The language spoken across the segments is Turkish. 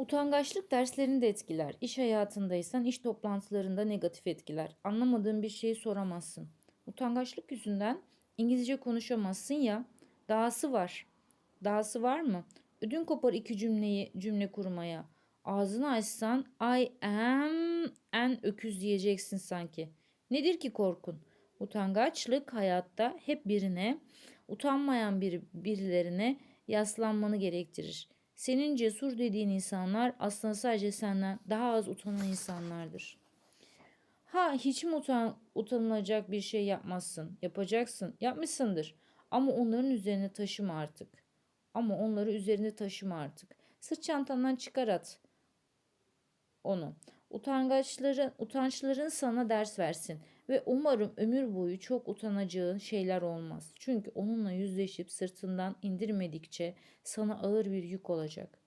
Utangaçlık derslerini de etkiler. İş hayatındaysan iş toplantılarında negatif etkiler. Anlamadığın bir şeyi soramazsın. Utangaçlık yüzünden İngilizce konuşamazsın ya. Dahası var. Dahası var mı? Ödün kopar iki cümleyi cümle kurmaya. Ağzını açsan I am en öküz diyeceksin sanki. Nedir ki korkun? Utangaçlık hayatta hep birine, utanmayan bir birilerine yaslanmanı gerektirir. Senin cesur dediğin insanlar aslında sadece senden daha az utanan insanlardır. Ha hiç mi utan, utanılacak bir şey yapmazsın? Yapacaksın. Yapmışsındır. Ama onların üzerine taşıma artık. Ama onları üzerine taşıma artık. Sırt çantandan çıkar at onu. Utangaçların, utançların sana ders versin ve umarım ömür boyu çok utanacağın şeyler olmaz. Çünkü onunla yüzleşip sırtından indirmedikçe sana ağır bir yük olacak.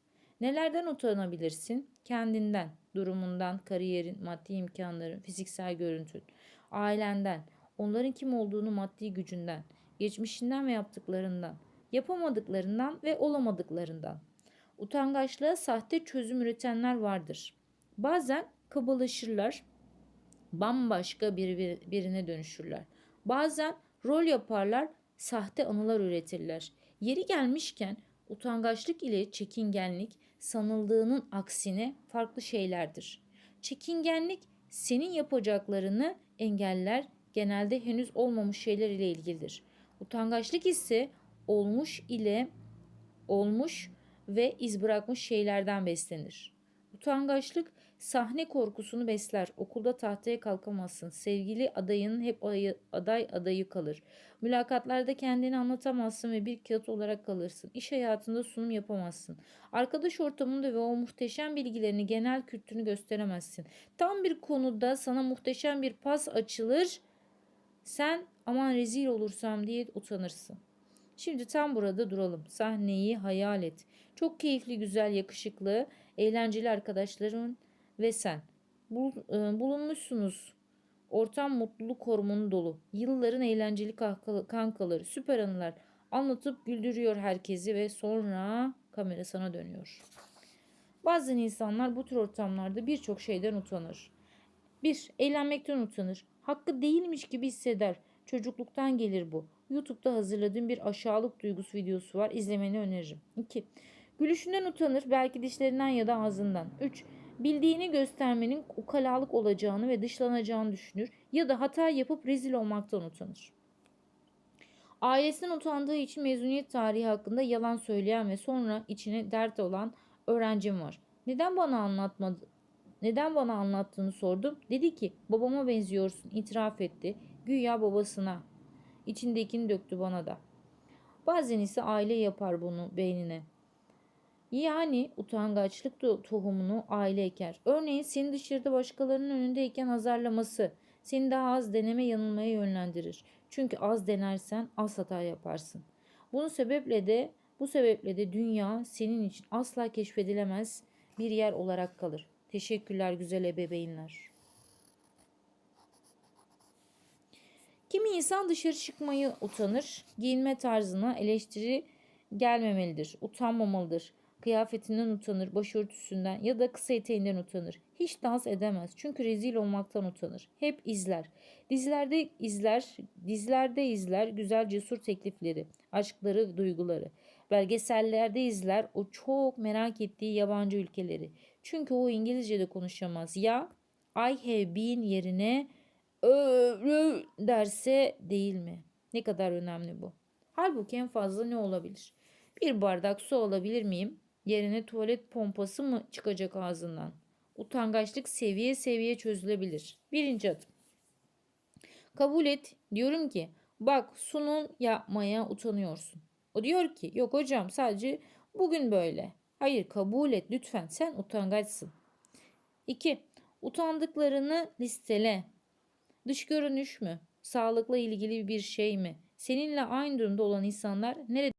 Nelerden utanabilirsin? Kendinden, durumundan, kariyerin, maddi imkanların, fiziksel görüntün, ailenden, onların kim olduğunu maddi gücünden, geçmişinden ve yaptıklarından, yapamadıklarından ve olamadıklarından. Utangaçlığa sahte çözüm üretenler vardır. Bazen kabalaşırlar, bambaşka bir, bir- birine dönüşürler. Bazen rol yaparlar, sahte anılar üretirler. Yeri gelmişken utangaçlık ile çekingenlik sanıldığının aksine farklı şeylerdir. Çekingenlik senin yapacaklarını engeller, genelde henüz olmamış şeyler ile ilgilidir. Utangaçlık ise olmuş ile olmuş ve iz bırakmış şeylerden beslenir. Utangaçlık sahne korkusunu besler. Okulda tahtaya kalkamazsın. Sevgili adayının hep ayı- aday adayı kalır. Mülakatlarda kendini anlatamazsın ve bir kağıt olarak kalırsın. İş hayatında sunum yapamazsın. Arkadaş ortamında ve o muhteşem bilgilerini, genel kültürünü gösteremezsin. Tam bir konuda sana muhteşem bir pas açılır. Sen aman rezil olursam diye utanırsın. Şimdi tam burada duralım. Sahneyi hayal et. Çok keyifli, güzel, yakışıklı, eğlenceli arkadaşların ve sen. E, bulunmuşsunuz. Ortam mutluluk hormonu dolu. Yılların eğlenceli kankaları, süper anılar. Anlatıp güldürüyor herkesi ve sonra kamera sana dönüyor. Bazen insanlar bu tür ortamlarda birçok şeyden utanır. 1. Eğlenmekten utanır. Hakkı değilmiş gibi hisseder. Çocukluktan gelir bu. YouTube'da hazırladığım bir aşağılık duygusu videosu var. İzlemeni öneririm. 2. Gülüşünden utanır. Belki dişlerinden ya da ağzından. 3. Bildiğini göstermenin ukalalık olacağını ve dışlanacağını düşünür. Ya da hata yapıp rezil olmaktan utanır. Ailesinden utandığı için mezuniyet tarihi hakkında yalan söyleyen ve sonra içine dert olan öğrencim var. Neden bana anlatmadı? Neden bana anlattığını sordum. Dedi ki babama benziyorsun itiraf etti. Güya babasına. İçindekini döktü bana da. Bazen ise aile yapar bunu beynine. Yani utangaçlık to- tohumunu aile eker. Örneğin seni dışarıda başkalarının önündeyken azarlaması seni daha az deneme yanılmaya yönlendirir. Çünkü az denersen az hata yaparsın. Bunun sebeple de bu sebeple de dünya senin için asla keşfedilemez bir yer olarak kalır. Teşekkürler güzel ebeveynler. Kimi insan dışarı çıkmayı utanır. Giyinme tarzına eleştiri gelmemelidir. Utanmamalıdır. Kıyafetinden utanır, başörtüsünden ya da kısa eteğinden utanır. Hiç dans edemez çünkü rezil olmaktan utanır. Hep izler. Dizilerde izler, dizlerde izler güzel cesur teklifleri, aşkları, duyguları. Belgesellerde izler o çok merak ettiği yabancı ülkeleri. Çünkü o İngilizce'de konuşamaz. Ya I have been yerine derse değil mi? Ne kadar önemli bu. Halbuki en fazla ne olabilir? Bir bardak su alabilir miyim? Yerine tuvalet pompası mı çıkacak ağzından? Utangaçlık seviye seviye çözülebilir. Birinci adım. Kabul et. Diyorum ki bak sunum yapmaya utanıyorsun. O diyor ki yok hocam sadece bugün böyle. Hayır kabul et lütfen sen utangaçsın. 2. Utandıklarını listele. Dış görünüş mü? Sağlıkla ilgili bir şey mi? Seninle aynı durumda olan insanlar nerede